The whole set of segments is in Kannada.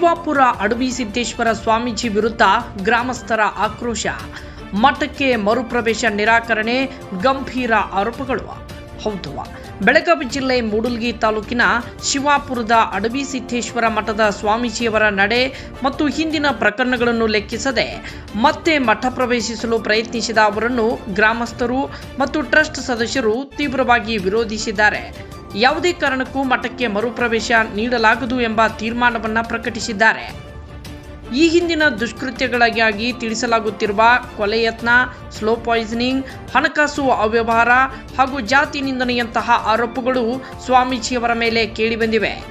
ಶಿವಾಪುರ ಅಡವಿ ಸಿದ್ದೇಶ್ವರ ಸ್ವಾಮೀಜಿ ವಿರುದ್ಧ ಗ್ರಾಮಸ್ಥರ ಆಕ್ರೋಶ. ಮಠಕ್ಕೆ ಮರುಪ್ರವೇಶ ನಿರಾಕರಣೆ ಗಂಭೀರ ಆರೋಪಗಳು. ಹೌದು. ಬೆಳಗಾವಿ ಜಿಲ್ಲೆ ಮೂಡಲ್ಗಿ ತಾಲೂಕಿನ ಶಿವಾಪುರದ ಅಡವಿ ಸಿದ್ದೇಶ್ವರ ಮಠದ ಸ್ವಾಮೀಜಿಯವರ ನಡೆ ಮತ್ತು ಹಿಂದಿನ ಪ್ರಕರಣಗಳನ್ನು ಲೆಕ್ಕಿಸದೆ ಮತ್ತೆ ಮಠ ಪ್ರವೇಶಿಸಲು ಪ್ರಯತ್ನಿಸಿದ ಅವರನ್ನು ಗ್ರಾಮಸ್ಥರು ಮತ್ತು ಟ್ರಸ್ಟ್ ಸದಸ್ಯರು ತೀವ್ರವಾಗಿ ವಿರೋಧಿಸಿದ್ದಾರೆ. ಯಾವುದೇ ಕಾರಣಕ್ಕೂ ಮಠಕ್ಕೆ ಮರುಪ್ರವೇಶ ನೀಡಲಾಗದು ಎಂಬ ತೀರ್ಮಾನವನ್ನು ಪ್ರಕಟಿಸಿದ್ದಾರೆ. ಈ ಹಿಂದಿನ ದುಷ್ಕೃತ್ಯಗಳಿಗಾಗಿ ತಿಳಿಸಲಾಗುತ್ತಿರುವ ಕೊಲೆ ಯತ್ನ ಸ್ಲೋ ಪಾಯ್ಸನಿಂಗ್ ಹಣಕಾಸು ಅವ್ಯವಹಾರ ಹಾಗೂ ಜಾತಿ ನಿಂದನೆಯಂತಹ ಆರೋಪಗಳು ಸ್ವಾಮೀಜಿಯವರ ಮೇಲೆ ಕೇಳಿಬಂದಿವೆ.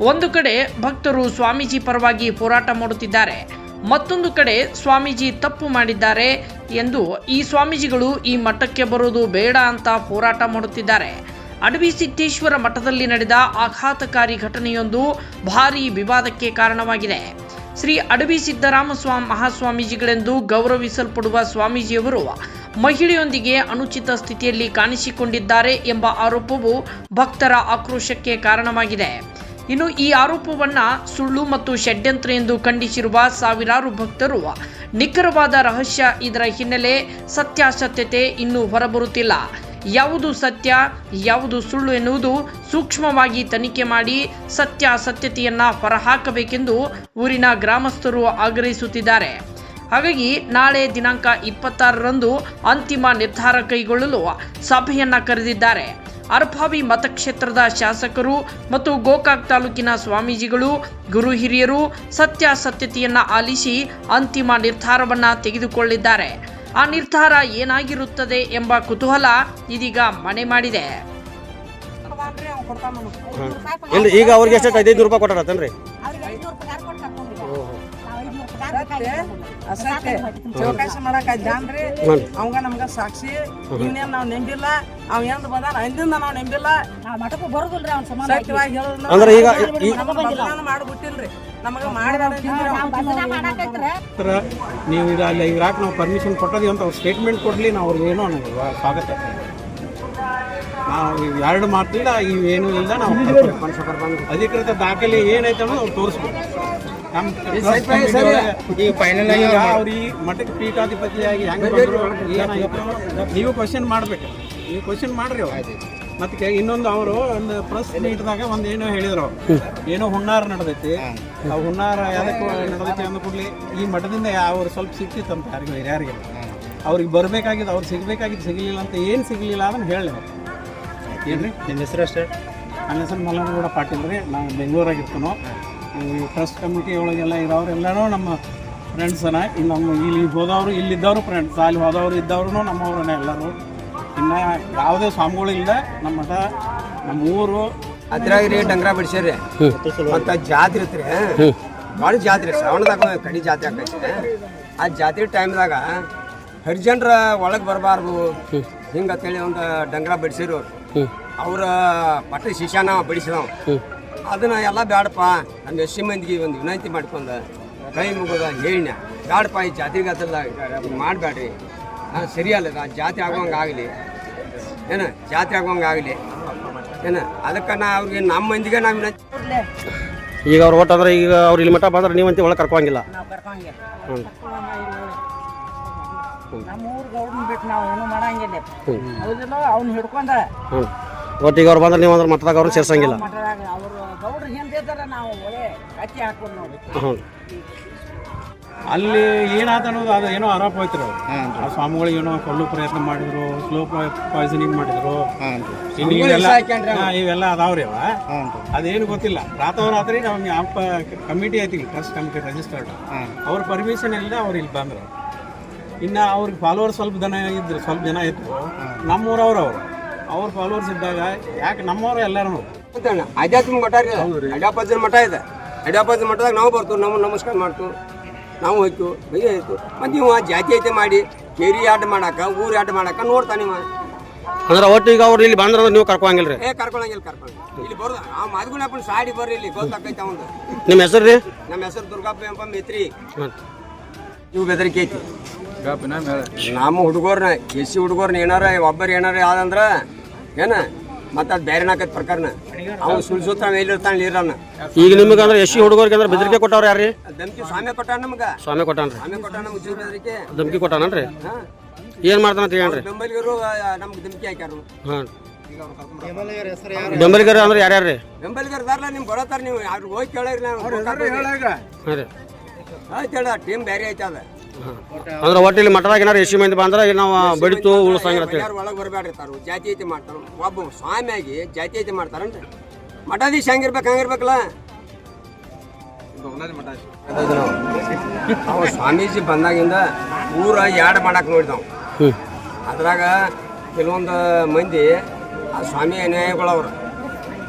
ಒಂದು ಕಡೆ ಭಕ್ತರು ಸ್ವಾಮೀಜಿ ಪರವಾಗಿ ಹೋರಾಟ ಮಾಡುತ್ತಿದ್ದಾರೆ. ಮತ್ತೊಂದು ಕಡೆ ಸ್ವಾಮೀಜಿ ತಪ್ಪು ಮಾಡಿದ್ದಾರೆ ಎಂದು ಈ ಸ್ವಾಮೀಜಿಗಳು ಈ ಮಠಕ್ಕೆ ಬರುವುದು ಬೇಡ ಅಂತ ಹೋರಾಟ ಮಾಡುತ್ತಿದ್ದಾರೆ. ಅಡವಿ ಸಿದ್ದೇಶ್ವರ ಮಠದಲ್ಲಿ ನಡೆದ ಆಘಾತಕಾರಿ ಘಟನೆಯೊಂದು ಭಾರೀ ವಿವಾದಕ್ಕೆ ಕಾರಣವಾಗಿದೆ. ಶ್ರೀ ಅಡವಿ ಸಿದ್ದರಾಮ ಸ್ವಾ ಮಹಾಸ್ವಾಮೀಜಿಗಳೆಂದು ಗೌರವಿಸಲ್ಪಡುವ ಸ್ವಾಮೀಜಿಯವರು ಮಹಿಳೆಯೊಂದಿಗೆ ಅನುಚಿತ ಸ್ಥಿತಿಯಲ್ಲಿ ಕಾಣಿಸಿಕೊಂಡಿದ್ದಾರೆ ಎಂಬ ಆರೋಪವು ಭಕ್ತರ ಆಕ್ರೋಶಕ್ಕೆ ಕಾರಣವಾಗಿದೆ. ಇನ್ನು ಈ ಆರೋಪವನ್ನು ಸುಳ್ಳು ಮತ್ತು ಷಡ್ಯಂತ್ರ ಎಂದು ಖಂಡಿಸಿರುವ ಸಾವಿರಾರು ಭಕ್ತರು ನಿಖರವಾದ ರಹಸ್ಯ ಇದರ ಹಿನ್ನೆಲೆ ಸತ್ಯಾಸತ್ಯತೆ ಇನ್ನೂ ಹೊರಬರುತ್ತಿಲ್ಲ. ಯಾವುದು ಸತ್ಯ, ಯಾವುದು ಸುಳ್ಳು ಎನ್ನುವುದು ಸೂಕ್ಷ್ಮವಾಗಿ ತನಿಖೆ ಮಾಡಿ ಸತ್ಯ ಸತ್ಯತೆಯನ್ನ ಹೊರಹಾಕಬೇಕೆಂದು ಊರಿನ ಗ್ರಾಮಸ್ಥರು ಆಗ್ರಹಿಸುತ್ತಿದ್ದಾರೆ. ಹಾಗಾಗಿ ನಾಳೆ ದಿನಾಂಕ ಇಪ್ಪತ್ತಾರರಂದು ಅಂತಿಮ ನಿರ್ಧಾರ ಕೈಗೊಳ್ಳಲು ಸಭೆಯನ್ನ ಕರೆದಿದ್ದಾರೆ. ಅರ್ಭಾವಿ ಮತಕ್ಷೇತ್ರದ ಶಾಸಕರು ಮತ್ತು ಗೋಕಾಕ್ ತಾಲೂಕಿನ ಸ್ವಾಮೀಜಿಗಳು, ಗುರು ಹಿರಿಯರು ಸತ್ಯಾಸತ್ಯತೆಯನ್ನ ಆಲಿಸಿ ಅಂತಿಮ ನಿರ್ಧಾರವನ್ನ ತೆಗೆದುಕೊಳ್ಳಿದ್ದಾರೆ ಆ ನಿರ್ಧಾರ ಏನಾಗಿರುತ್ತದೆ ಎಂಬ ಕುತೂಹಲ ಇದೀಗ ಮನೆ ಮಾಡಿದೆ. ಇಲ್ರಿ ಈಗ ಅವ್ರಿಗೆ ಎಷ್ಟು ಐದೈದು ರೂಪಾಯಿ ಕೊಟ್ಟಾರತ್ತೇನ್ರಿ ಅಸತ್ಯ ಚೌಕಾಸಿ ಮಾಡಕ್ ಜಾನ್ರಿ ಅವಂಗ ನಮ್ಗ ಸಾಕ್ಷಿ ಇನ್ನೇನ್ ನಾವ್ ನೆಂಬಿಲ್ಲ ಅವ್ ಎಂದ್ ಬಂದಾನ ಹಿಂದಿಂದ ನಾವ್ ನೆಂಬಿಲ್ಲ ಸತ್ಯವಾಗಿ ಹೇಳೋದ್ನ ಅಂದ್ರೆ ಈಗ ಮಾಡ್ಬಿಟ್ಟಿಲ್ರಿ. ನಾವು ಇದು ಅಲ್ಲಿ ಇರಾಕ್ ನಾವು ಪರ್ಮಿಷನ್ ಕೊಟ್ಟದೀವಿ ಅಂತ ಅವ್ರು ಸ್ಟೇಟ್ಮೆಂಟ್ ಕೊಡಲಿ ನಾವು ಅವ್ರಿಗೆ ಏನೋ ಅನ್ನೋದು ಸ್ವಾಗತ. ನಾವು ಇವ್ ಎರಡು ಮಾತಿಲ್ಲ ಇವೇನು ಇಲ್ಲ ನಾವು ಅಧಿಕೃತ ದಾಖಲೆ ಏನೈತೆ ಅನ್ನೋದು ಅವ್ರು ತೋರಿಸ್ಬೇಕು. ಈ ಫೈನಲ್ ಆಗಿ ಅವ್ರು ಈ ಮಠಕ್ಕೆ ಪೀಠಾಧಿಪತಿಯಾಗಿ ಹೆಂಗೆ ನೀವು ಕ್ವಶನ್ ಮಾಡ್ಬೇಕು. ನೀವು ಕ್ವಶನ್ ಮಾಡ್ರಿ ಅವ್ರು. ಮತ್ತೆ ಇನ್ನೊಂದು ಅವರು ಒಂದು ಪ್ರೆಸ್ ಮೀಟ್ದಾಗ ಒಂದು ಏನೋ ಹೇಳಿದ್ರು. ಅವ್ರು ಏನೋ ಹುನ್ನಾರ ನಡೆದೈತಿ. ಆ ಹುನ್ನಾರ ಯಾವ್ದಕ್ಕೆ ನಡೆದೈತಿ ಅಂದ ಕೂಡಲಿ ಈ ಮಠದಿಂದ ಅವ್ರು ಸ್ವಲ್ಪ ಸಿಕ್ಕಿತ್ತಂತ ಯಾರಿಗೂ ಯಾರಿಗೆ ಅವ್ರಿಗೆ ಬರಬೇಕಾಗಿದ್ದು ಅವ್ರು ಸಿಗಬೇಕಾಗಿದ್ದು ಸಿಗಲಿಲ್ಲ ಅಂತ ಏನು ಸಿಗಲಿಲ್ಲ ಅದನ್ನು ಹೇಳಿ ಏನ್ರಿ? ನಿಮ್ಮ ಹೆಸರು ಅಷ್ಟೇ? ನನ್ನ ಹೆಸರು ಮಲ್ಲನಗೌಡ ಪಾಟೀಲ್ ರೀ ನಾವು ಬೆಂಗಳೂರಾಗಿರ್ತಾನೋ ಈ ಟ್ರಸ್ಟ್ ಕಮಿಟಿ ಒಳಗೆಲ್ಲ ಇರೋರೆಲ್ಲರೂ ನಮ್ಮ ಫ್ರೆಂಡ್ಸನ ಇಲ್ಲಿ ನಮ್ಮ ಇಲ್ಲಿ ಹೋದವರು ಇಲ್ಲಿದ್ದವರು ಫ್ರೆಂಡ್ಸ್ ಅಲ್ಲಿ ಹೋದವರು ಇದ್ದವ್ರು ನಮ್ಮವ್ರನ್ನ ಎಲ್ಲರೂ. ಇನ್ನು ಯಾವುದೇ ಸ್ವಾಮಿಗಳಿಲ್ಲ ನಮ್ಮ ಮಠ ನಮ್ಮ ಊರು. ಅದ್ರಾಗ ರೀ ಡಂಗ್ರ ಬಿಡ್ಸ್ಯಾರಿ ಮತ್ತ ಜಾತ್ರೆ ಐತ್ರಿ ಭಾಳ ಜಾತ್ರೆ ಶ್ರಾವಣದಾಗ ಕಡಿ ಜಾತ್ರೆ ಆಗ್ತೈತಿ ಆ ಜಾತ್ರೆ ಟೈಮ್ದಾಗ ಹರಿಜನ್ರ ಒಳಗೆ ಬರಬಾರ್ದು. ಹಿಂಗಂತೇಳಿ ಒಂದು ಡಂಗ್ರ ಬಿಡಿಸಿರು ಅವರ. ಅವ್ರ ಪಟ್ಟ ಶಿಷ್ಯನ ಬಿಡಿಸಿದವ್ ಅದನ್ನ ಎಲ್ಲ ಬ್ಯಾಡಪ್ಪ ನಮ್ಮ ಎಸ್ ಮಂದಿಗೆ ಒಂದು ವಿನಂತಿ ಮಾಡ್ಕೊಂಡ ಕೈ ಮುಗಿದ ಹೇಳಿನ ಬ್ಯಾಡಪ್ಪ ಈ ಜಾತ್ರೆಗೆ ಅದೆಲ್ಲ ಮಾಡಬೇಡ್ರಿ ಸರಿ ಅಲ್ಲ ಆ ಜಾತ್ರೆ ಆಗೋಂಗೆ ಆಗಲಿ. ಏನ ಜಾತ್ರೆ ಆಗೋಂಗೆ ಆಗಲಿ. ಏನು ಅದಕ್ಕೆ ನಾ ಅವ್ರಿಗೆ ನಮ್ಮ ಮಂದಿಗೆ ನಾವು ವಿನಂತಿ ಈಗ ಅವ್ರು ಒಟ್ಟು ಅಂದ್ರೆ ಈಗ ಅವ್ರು ಇಲ್ಲಿ ಮಠ ಬಂದ್ರೆ ನೀವಂತ ಒಳಗೆ ಕರ್ಕೊಂಗಿಲ್ಲ ಒಟ್ಟಿಗೆ ಹ್ಞೂ ಹ್ಞೂ ಒಟ್ಟು ಈಗ ಅವ್ರು ಬಂದ್ರೆ ನೀವು ಅಂದ್ರೆ ಮಠದಾಗ ಅವ್ರನ್ನ ಸೇರ್ಸಂಗಿಲ್ಲ. ಅವರು ನಾವು ಒಳ್ಳೆ ಕಟ್ಟಿ ಹಾಕೊಂಡು ನೋಡಿ ಹ್ಞೂ ಅಲ್ಲಿ ಏನಾದ ಅನ್ನೋದು ಅದು ಏನೋ ಆರೋಪ ಹೋಯ್ತು ಅವ್ರು. ಆ ಸ್ವಾಮಿಗಳಿಗೆ ಏನೋ ಕೊಲ್ಲು ಪ್ರಯತ್ನ ಮಾಡಿದ್ರು ಸ್ಲೋ ಪಾಯ್ಸನಿಂಗ್ ಮಾಡಿದ್ರು. ಇನ್ನು ಇವೆಲ್ಲ ಹಾ, ಇವೆಲ್ಲ ಅದಾವ್ರಿ ಅವ. ಅದೇನು ಗೊತ್ತಿಲ್ಲ. ರಾತ್ರೋರಾತ್ರಿ ನಮ್ಗೆ ಆಪ ಕಮಿಟಿ ಐತಿ ಟ್ರಸ್ಟ್ ಕಮಿಟಿ ರಿಜಿಸ್ಟರ್ಡ್ ಅವ್ರ ಪರ್ಮಿಷನ್ ಇಲ್ಲದೆ ಅವ್ರು ಇಲ್ಲಿ ಬಂದ್ರು. ಇನ್ನು ಅವ್ರಿಗೆ ಫಾಲೋವರ್ ಸ್ವಲ್ಪ ಜನ ಇದ್ರು ಸ್ವಲ್ಪ ಜನ ಇದ್ರು. ನಮ್ಮೂರವ್ರು ಅವರು. ಅವ್ರ ಫಾಲೋವರ್ಸ್ ಇದ್ದಾಗ ಯಾಕೆ ನಮ್ಮವ್ರು ಎಲ್ಲರೂ? ಅಂತಣ್ಣ ಆಧ್ಯಾತ್ಮಿಕ ಮಠ ರೀ ಅಡ್ಯಾಪಜ್ಜನ ಮಠ ಇದೆ. ಅಡ್ಯಾಪಜ್ಜನ ಮಠದಾಗ ನಾವು ಬರ್ತೀವಿ ನಮ್ಮ ನಮಸ್ಕಾರ ಮಾಡ್ತು ನಾವು ಹೋಯ್ತು ಬೈಯ ಹೋಯ್ತು. ಮತ್ತು ನೀವು ಆ ಜಾತಿ ಐತೆ ಮಾಡಿ ಕೇರಿ ಆಟ ಮಾಡಾಕ ಊರು ಆಟ ಮಾಡಾಕ ನೋಡ್ತಾನೆ ಇವ ಅಂದ್ರೆ ಒಟ್ಟು ಈಗ ಅವ್ರು ಇಲ್ಲಿ ಬಂದ್ರೆ ನೀವು ಕರ್ಕೊಂಗಿಲ್ಲ ರೀ ಏ ಕರ್ಕೊಳಂಗಿಲ್ಲ ಕರ್ಕೊಳಂಗಿಲ್ಲ. ಇಲ್ಲಿ ಬರೋದು ಆ ಮದ್ಗುಣಪ್ಪನ ಸಾಡಿ ಬರ್ರಿ ಇಲ್ಲಿ ಗೊತ್ತಾಕೈತೆ ಅವಂದು. ನಿಮ್ಮ ಹೆಸರು ರೀ? ನಮ್ಮ ಹೆಸರು ದುರ್ಗಪ್ಪ ಎಂಬ ಮೇತ್ರಿ. ನೀವು ಇವು ಬೆದರಿಕೆ ಐತಿ. ನಮ್ಮ ಹುಡುಗರ್ನ ಎಸ್ ಸಿ ಹುಡುಗರ್ನ ಏನಾರ ಒಬ್ಬರು ಏನಾರ ಯಾವ್ದಂದ್ರ ಏನ? ಮತ್ತೆ ಅದು ಬೇರೆ ನಾಕತ್ ಪ್ರಕರಣ ಅವ್ನು ಸುಳ್ಳು ಮೇಲಿರ್ತಾನೆ ಎಲ್ಲಿರ್ತಾನೆ ನೀರನ್ನ ಈಗ ನಿಮಗೆ ಅಂದ್ರೆ ಎಸ್ ಸಿ ಹುಡುಗರಿಗೆ ಅಂದ್ರೆ ಬೆದರಿಕೆ ಕೊಟ್ಟವ್ರು ಯಾರ್ರಿ? ಧಮ್ಕಿ ಸ್ವಾಮಿ ಕೊಟ್ಟಾನ ನಮ್ಗೆ. ಸ್ವಾಮಿ ಕೊಟ್ಟಾನ್ರಿ. ಸ್ವಾಮಿ ಕೊಟ್ಟಾನ ನಮ್ಗೆ ಜೀವ ಬೆದರಿಕೆ. ಧಮ್ಕಿ ಕೊಟ್ಟಾನನ್ರಿ? ಹಾಂ. ಏನ್ ಮಾಡ್ತಾನ ಹೇಳ್ರಿ? ಬೆಂಬಲಿಗರು ನಮ್ಗೆ ಧಮ್ಕಿ ಹಾಕ್ಯಾರು. ಹಾಂ. ಬೆಂಬಲಿಗರು ಅಂದ್ರೆ ಯಾರ್ಯಾರ್ರಿ ಬೆಂಬಲಿಗರು ಬರಲ್ಲ ನಿಮ್ಗೆ ಬರತ್ತಾರ ನೀವು. ಯಾರು ಹೋಗಿ ಕೇಳಿರಿ ನಾವು ಹಾಂ ರೀ. ಆಯ್ತು ಹೇಳ ಟೀಮ್ ಬೇರೆ ಐತೆ ಅದ. ಅಂದ್ರೆ ಒಟ್ಟು ಇಲ್ಲಿ ಮಠದಾಗ ಏನಾರು ಎಷ್ಟು ಮಂದಿ ಬಂದ್ರೆ ನಾವು ಬಡಿತು ಯಾರು ಒಳಗೆ ಬರಬೇಡ್ರಿ ತಾರು. ಜಾತಿ ಐತಿ ಮಾಡ್ತಾರ. ಒಬ್ಬ ಸ್ವಾಮಿಯಾಗಿ ಜಾತಿ ಐತಿ ಮಾಡ್ತಾರನ್ರಿ? ಮಠಾಧೀಶ ಹಂಗಿರ್ಬೇಕು ಹಂಗಿರ್ಬೇಕಲ್ಲ? ಅವ ಸ್ವಾಮೀಜಿ ಬಂದಾಗಿಂದ ಊರ ಯಾಡ್ ಮಾಡಕ್ ನೋಡಿದವ್. ಅದ್ರಾಗ ಕೆಲವೊಂದು ಮಂದಿ ಆ ಸ್ವಾಮಿ ಅನುಯಾಯಿಗಳವ್ರು.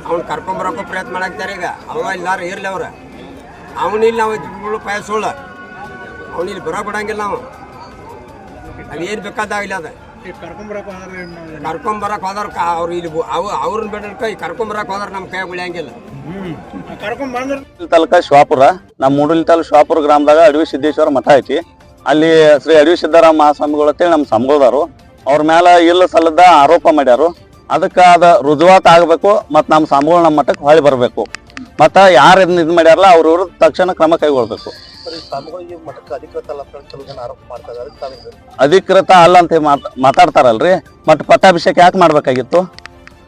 ಅವ್ನು ಕರ್ಕೊಂಬರಕ್ಕೂ ಪ್ರಯತ್ನ ಮಾಡಾಕ್ತಾರೆ ಈಗ. ಅವ ಇಲ್ಲಾರು ಇರ್ಲಿ ಅವ್ರ. ಅವನಿಲ್ಲ ನಾವು ಪಾಯಸ ಪಾಯ ಸುಳ್ಳು. ಅವನಿಲ್ಲಿ ಬರೋ ಬಿಡಂಗಿಲ್ಲ ನಾವು. ಅದೇನು ಬೇಕಾದಾಗಿಲ್ಲ ಅದ. ಕರ್ಕೊಂಬರಕ್ ಹೋದ್ರ ಅವ್ರು ಇಲ್ಲಿ ಬು- ಅವು ಅವ್ರನ್ನ ಬಿಡ ಕೈ ಕರ್ಕೊಂಬರಕ್ ಹೋದ್ರೆ ನಮ್ಮ ಕೈ ಉಳಿಯಂಗಿಲ್ಲ. ತಾಲೂಕ ಶಿವಾಪುರ ನಮ್ಮ ಮೂಡಲಿ ತಾಲೂಕು ಶಿವಾಪುರ ಗ್ರಾಮದಾಗ ಅಡವಿ ಸಿದ್ದೇಶ್ವರ ಮಠ ಐತಿ. ಅಲ್ಲಿ ಶ್ರೀ ಅಡವಿ ಸಿದ್ದರಾಮ ಮಹಾಸ್ವಾಮಿಗಳು ಅಂತೇಳಿ ನಮ್ಮ ಸಂಘದವರು. ಅವ್ರ ಮೇಲೆ ಇಲ್ಲ ಸಲ್ಲದ ಆರೋಪ ಮಾಡ್ಯಾರು. ಅದಕ್ಕೆ ಅದ ರುಜುವಾತ ಆಗಬೇಕು ಮತ್ತು ನಮ್ಮ ಸ್ವಾಮಿಗಳು ನಮ್ಮ ಮಠಕ್ಕೆ ಹೊಳಿ ಬರಬೇಕು. ಮತ್ತು ಯಾರು ಇದನ್ನ ಇದು ಮಾಡ್ಯಾರಲ್ಲ, ಅವ್ರ ತಕ್ಷಣ ಕ್ರಮ ಕೈಗೊಳ್ಬೇಕು. ಅಧಿಕೃತ ಅಲ್ಲ ಅಂತ ಮಾತ್- ಮಾತಾಡ್ತಾರಲ್ರಿ, ಮತ್ತು ಪಟ್ಟಾಭಿಷೇಕ ಯಾಕೆ ಮಾಡ್ಬೇಕಾಗಿತ್ತು?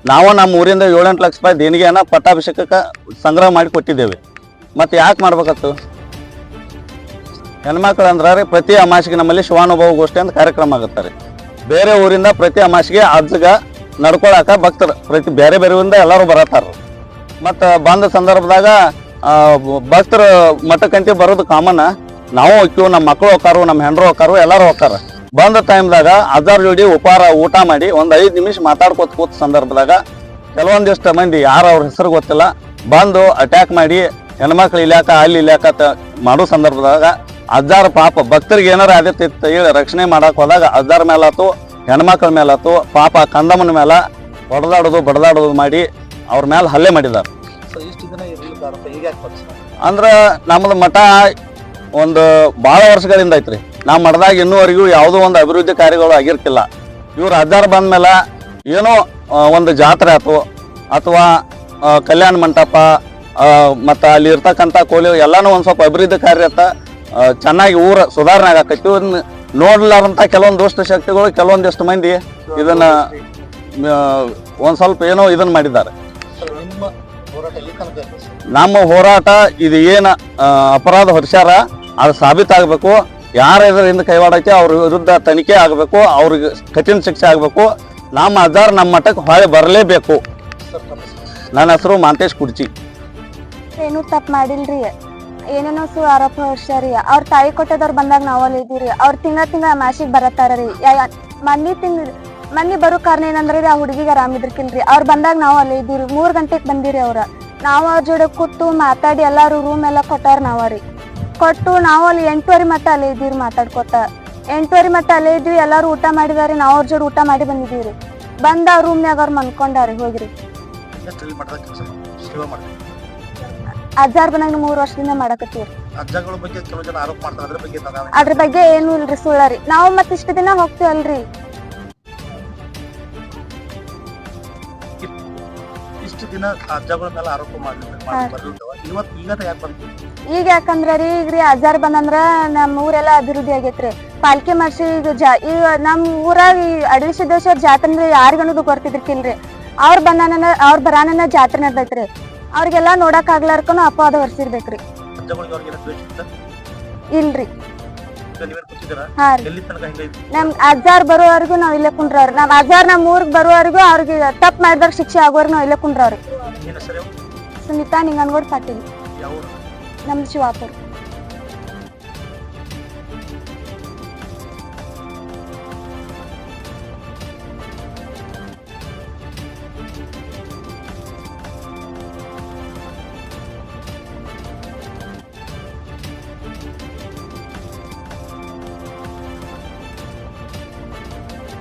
ನಾವು ನಮ್ಮ ಊರಿಂದ ಏಳೆಂಟು ಲಕ್ಷ ರೂಪಾಯಿ ದೇಣಿಗೆಯನ್ನ ಪಟ್ಟಾಭಿಷೇಕಕ್ಕೆ ಸಂಗ್ರಹ ಮಾಡಿ ಕೊಟ್ಟಿದ್ದೇವೆ. ಮತ್ತೆ ಯಾಕೆ ಮಾಡ್ಬೇಕತ್ತು? ಹೆಣ್ಮಕ್ಳು ಅಂದ್ರೆ ಪ್ರತಿ ಅಮಾಸಿಗೆ ನಮ್ಮಲ್ಲಿ ಶಿವಾನುಭವ ಗೋಷ್ಠಿ ಅಂತ ಕಾರ್ಯಕ್ರಮ ಆಗುತ್ತಾರೆ ಬೇರೆ ಊರಿಂದ ಪ್ರತಿ ಅಮಾಸಿಗೆ ಅಜ್ಜಗ ನಡ್ಕೊಳಕ ಭಕ್ತರು, ಪ್ರತಿ, ಬೇರೆ ಬೇರೆ ಊರಿಂದ ಎಲ್ಲರೂ ಬರತ್ತಾರ. ಮತ್ತು ಬಂದ ಸಂದರ್ಭದಾಗ ಭಕ್ತರು ಮಠಕ್ಕಂತೆ ಬರೋದು ಕಾಮನ್. ನಾವು ಹೋಗ್ತೀವಿ ನಮ್ಮ ಮಕ್ಕಳು ಹೋಗ್ತಾರು ನಮ್ಮ ಹೆಂಡ್ರು ಹೋಗ್ತಾರು, ಎಲ್ಲರೂ ಹೋಗ್ತಾರ. ಬಂದ ಟೈಮ್ದಾಗ ಅದರ ಜೋಡಿ ಉಪಹಾರ ಊಟ ಮಾಡಿ ಒಂದು ಐದು ನಿಮಿಷ ಮಾತಾಡ್ಕೋತ ಕೂತ ಸಂದರ್ಭದಾಗ ಕೆಲವೊಂದಿಷ್ಟು ಮಂದಿ, ಯಾರು ಅವ್ರ ಹೆಸರು ಗೊತ್ತಿಲ್ಲ, ಬಂದು ಅಟ್ಯಾಕ್ ಮಾಡಿ ಹೆಣ್ಮಕ್ಳು ಇಲ್ಯಾಕ, ಅಲ್ಲಿ ಇಲ್ಯಾಕ ಅಂತ ಮಾಡೋ ಸಂದರ್ಭದಾಗ ಅಜ್ಜಾರ ಪಾಪ ಭಕ್ತರಿಗೆ ಏನಾರ ಆದಿತ್ತು ಇತ್ತು ಹೇಳಿ ರಕ್ಷಣೆ ಮಾಡಕ್ಕೆ ಹೋದಾಗ ಅಜ್ಜಾರ ಮೇಲಾತು ಹೆಣ್ಮಕ್ಳ ಮೇಲಾತು ಪಾಪ ಕಂದಮ್ಮನ ಮೇಲೆ ಹೊಡೆದಾಡೋದು ಬಡದಾಡೋದು ಮಾಡಿ ಅವ್ರ ಮೇಲೆ ಹಲ್ಲೆ ಮಾಡಿದ್ದಾರೆ ಅಂದ್ರೆ ನಮ್ದು ಮಠ ಒಂದು ಭಾಳ ವರ್ಷಗಳಿಂದ ಐತ್ರಿ. ನಮ್ಮ ಮಠದಾಗ ಇನ್ನೂವರೆಗೂ ಯಾವುದೋ ಒಂದು ಅಭಿವೃದ್ಧಿ ಕಾರ್ಯಗಳು ಆಗಿರ್ತಿಲ್ಲ. ಇವ್ರು ಹಜಾರ್ ಬಂದಮೇಲೆ ಏನೋ ಆ, ಒಂದು ಜಾತ್ರೆ ಆಯ್ತು ಅಥವಾ ಕಲ್ಯಾಣ ಮಂಟಪ ಮತ್ತು ಅಲ್ಲಿ ಇರ್ತಕ್ಕಂಥ ಕೋಲಿ ಎಲ್ಲಾನು ಒಂದು ಸ್ವಲ್ಪ ಅಭಿವೃದ್ಧಿ ಕಾರ್ಯ ಆತ. ಆ, ಚೆನ್ನಾಗಿ ಊರ ಸುಧಾರಣೆ ಆಗಕೈತಿ ಇವ್ರನ್ನ ನೋಡ್ಲಾರಂತ ಕೆಲವೊಂದು ದುಷ್ಟ ಶಕ್ತಿಗಳು ಕೆಲವೊಂದಿಷ್ಟು ಮಂದಿ ಇದನ್ನ ಒಂದ್ ಸ್ವಲ್ಪ ಏನೋ ಇದನ್ನ ಮಾಡಿದ್ದಾರೆ. ನಮ್ಮ ಹೋರಾಟ ಇದು ಏನು ಅಪರಾಧ ಹೊರಿಸ್ಯಾರ ಅದು ಸಾಬೀತಾಗಬೇಕು ಯಾರ ಇದರಿಂದ ಕೈವಾಡಕ್ಕೆ ಅವ್ರ ವಿರುದ್ಧ ತನಿಖೆ ಆಗಬೇಕು ಅವ್ರಿಗೆ ಕಠಿಣ ಶಿಕ್ಷೆ ಆಗಬೇಕು. ನಮ್ಮ ಆಧಾರ ನಮ್ಮ ಮಠಕ್ಕೆ ಹೊಳೆ ಬರಲೇಬೇಕು. ನನ್ನ ಹೆಸರು ಮಾಂತೇಶ್ ಕುರ್ಚಿ ಏನು ತಪ್ಪು ಮಾಡಿಲ್ರಿ. ಏನೇನೋ ಸು ಆರೋಪ ಹೊರ್ಸ್ಯಾರಿ ಅವ್ರ ತಾಯಿ ಕೊಟ್ಟದವ್ರು ಬಂದಾಗ ನಾವು ಅಲ್ಲಿ ಅವ್ರು ಅವ್ರ ತಿಂಗಳ ತಿಂಗಳ ಮಾಸಿಗೆ ಬರತ್ತಾರ ರೀ. ಮನ್ನಿ ತಿಂಗ್ ಮನ್ನಿ ಬರೋ ಕಾರಣ ಏನಂದ್ರೆ ರೀ ಆ ಹುಡುಗಿಗೆ ಆರಾಮಿದ್ರಕಿಲ್ರಿ ಅವ್ರು ಬಂದಾಗ ನಾವು ಅಲ್ಲಿ ಇದ್ದೀವಿ ಮೂರ್ ಗಂಟೆಗೆ ಬಂದಿರಿ ಅವ್ರ. ನಾವು ಅವ್ರ ಜೋಡಿ ಕೂತು ಮಾತಾಡಿ ಎಲ್ಲಾರು ರೂಮ್ ಎಲ್ಲ ಕೊಟ್ಟಾರ ನಾವ ರೀ ಕೊಟ್ಟು ನಾವು ಅಲ್ಲಿ ಎಂಟುವರೆ ಮಟ್ಟ ಅಲ್ಲೇ ಇದ್ದೀವಿ ಮಾತಾಡ್ಕೊತ. ಎಂಟುವರೆ ಮಟ್ಟ ಅಲ್ಲೇ ಇದ್ವಿ ಎಲ್ಲಾರು ಊಟ ಮಾಡಿದಾರಿ ನಾವು ಅವ್ರ ಜೋಡಿ ಊಟ ಮಾಡಿ ಬಂದಿದೀವ್ರಿ ಬಂದ ಆ ರೂಮ್ನ್ಯಾಗ ಅವ್ರು ಮನ್ಕೊಂಡಾರಿ ಹೋಗ್ರಿ. ಅಜ್ಜಾರ್ ಬಂದಾಗ ಮೂರು ವರ್ಷದಿಂದ ಮಾಡಕತ್ತೀವಿ ಅದ್ರ ಬಗ್ಗೆ ಏನು ಇಲ್ರಿ ಸುಳ್ಳರಿ. ನಾವು ಮತ್ತಿಷ್ಟು ಇಷ್ಟ ದಿನ ಹೋಗ್ತೀವಲ್ರಿ. ದಿನ ಅಜ್ಜಗಳ ಮೇಲೆ ಆರೋಪ ಇವತ್ತು ಈಗ ಯಾಕೆ ಬಂತು ಈಗ ಯಾಕಂದ್ರ ರೀ ಈಗ ರೀ ಅಜ್ಜಾರ್ ಬಂದಂದ್ರ ನಮ್ ಊರೆಲ್ಲ ಅಭಿವೃದ್ಧಿ ಆಗೈತ್ರಿ. ಪಾಲ್ಕೆ ಮಾಡಿಸಿ ಈಗ ಜಾ ಈಗ ನಮ್ ಊರಾಗ ಈ ಅಡವಿ ಸಿದ್ದೇಶ್ವರ ಜಾತ್ರೆ ಅಂದ್ರೆ ಯಾರಿಗ ಅನ್ನೋದು ಗೊತ್ತಿದ್ರಿಕಿಲ್ರಿ ಅವ್ರ ಬಂದಾನ ಅವ್ರ ಬರಾನನ ಜಾತ್ರೆ ನಡ್ದೈತ್ರಿ. ಅವ್ರಿಗೆಲ್ಲ ನೋಡಕ್ ಆಗ್ಲಾರ್ಕನು ಅಪವಾದ ಹೊರಿಸಿರ್ಬೇಕ್ರಿ ಅಜ್ಜಗಳಿಗೆ ಅವ್ರಿಗೆ ದ್ವೇಷ ಇತ್ತ? ಇಲ್ರಿ. ನಮ್ ಅಜ್ಜಾರ್ ಬರೋವರೆಗೂ ನಾವ್ ಇಲ್ಲೇ ಕುಂಡ್ರವ್ರಿ. ನಮ್ ಅಜ್ಜಾರ್ ನಮ್ ಊರ್ಗ್ ಬರೋವರೆಗೂ ಅವ್ರಿಗೆ ತಪ್ಪು ಮಾಡಿದಾಗ ಶಿಕ್ಷೆ ಆಗೋರ್ಗು ನಾವ್ ಇಲ್ಲೇ ಕುಂಡ್ರವ್ರಿ. ಸುನಿತಾ ನಿಂಗನ್ಗೋಡ್ ಪಾಟೀಲ್? ನಮ್ದು ಶಿವಾಪುರ.